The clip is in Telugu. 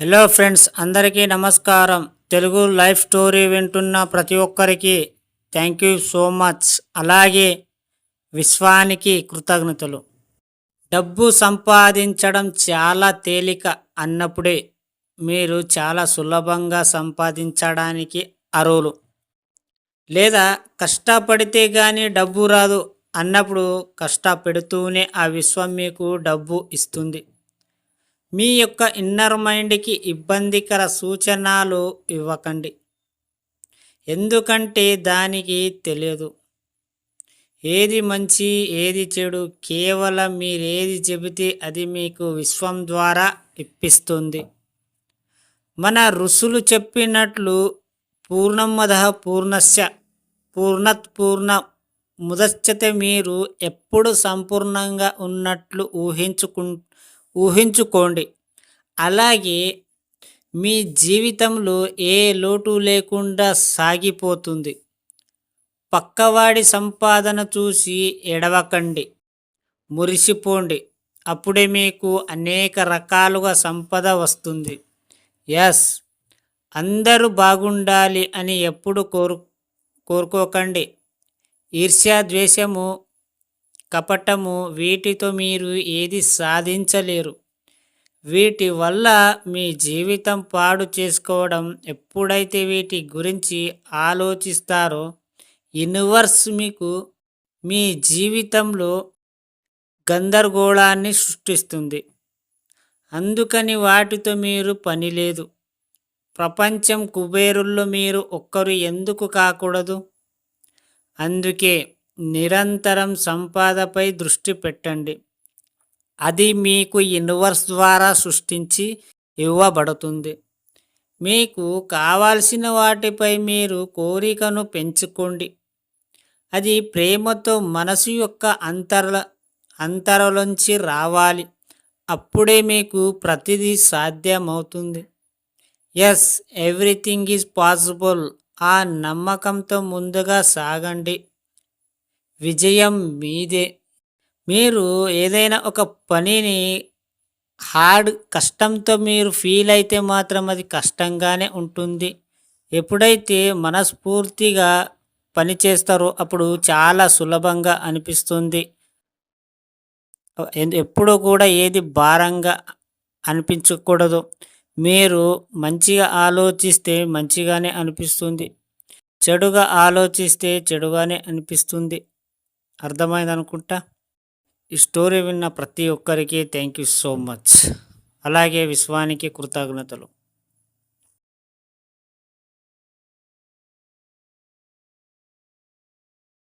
హలో ఫ్రెండ్స్ అందరికీ నమస్కారం. తెలుగు లైఫ్ స్టోరీ వింటున్న ప్రతి ఒక్కరికి థ్యాంక్ యూ సో మచ్. అలాగే విశ్వానికి కృతజ్ఞతలు. డబ్బు సంపాదించడం చాలా తేలిక అన్నప్పుడే మీరు చాలా సులభంగా సంపాదించడానికి అర్హులు. లేదా కష్టపడితే కానీ డబ్బు రాదు అన్నప్పుడు కష్టపెడుతూనే ఆ విశ్వం మీకు డబ్బు ఇస్తుంది. మీ యొక్క ఇన్నర్ మైండ్కి ఇబ్బందికర సూచనలు ఇవ్వకండి. ఎందుకంటే దానికి తెలియదు. ఏది మంచి ఏది చెడు కేవలం మీరేది చెబితే అది మీకు విశ్వం ద్వారా ఇప్పిస్తుంది. మన ఋషులు చెప్పినట్లు పూర్ణమద పూర్ణస్య పూర్ణత్ పూర్ణ మీరు ఎప్పుడు సంపూర్ణంగా ఉన్నట్లు ఊహించుకు ఊహించుకోండి. అలాగే మీ జీవితంలో ఏ లోటు లేకుండా సాగిపోతుంది. పక్కవాడి సంపాదన చూసి ఎడవకండి. మురిసిపోండి. అప్పుడే మీకు అనేక రకాలుగా సంపద వస్తుంది. ఎస్ అందరూ బాగుండాలి అని ఎప్పుడు కోరు కోరుకోకండి. ఈర్ష్య ద్వేషము కపటము వీటితో మీరు ఏది సాధించలేరు. వీటి వల్ల మీ జీవితం పాడు చేసుకోవడం ఎప్పుడైతే వీటి గురించి ఆలోచిస్తారో యూనివర్స్ మీకు మీ జీవితంలో గందరగోళాన్ని సృష్టిస్తుంది. అందుకని వాటితో మీరు పని లేదు. ప్రపంచం కుబేరుల్లో మీరు ఒక్కరు ఎందుకు కాకూడదు? అందుకే నిరంతరం సంపాదపై దృష్టి పెట్టండి. అది మీకు యూనివర్స్ ద్వారా సృష్టించి ఇవ్వబడుతుంది. మీకు కావాల్సిన వాటిపై మీరు కోరికను పెంచుకోండి. అది ప్రేమతో మనసు యొక్క అంతరల అంతరలోంచి రావాలి. అప్పుడే మీకు ప్రతిదీ సాధ్యమవుతుంది. ఎస్ ఎవ్రీథింగ్ ఈజ్ పాసిబుల్ ఆ నమ్మకంతో ముందుగా సాగండి. విజయం మీదే. మీరు ఏదైనా ఒక పనిని హార్డ్ కష్టంతో మీరు ఫీల్ అయితే మాత్రం అది కష్టంగానే ఉంటుంది. ఎప్పుడైతే మనస్ఫూర్తిగా పని చేస్తారో అప్పుడు చాలా సులభంగా అనిపిస్తుంది. ఎప్పుడూ కూడా ఏది భారంగా అనిపించకూడదు. మీరు మంచిగా ఆలోచిస్తే మంచిగానే అనిపిస్తుంది. చెడుగా ఆలోచిస్తే చెడుగానే అనిపిస్తుంది. అర్థమైంది అనుకుంటా ఈ స్టోరీ విన్న ప్రతి ఒక్కరికి థ్యాంక్ యూ సో మచ్. అలాగే విశ్వానికి కృతజ్ఞతలు.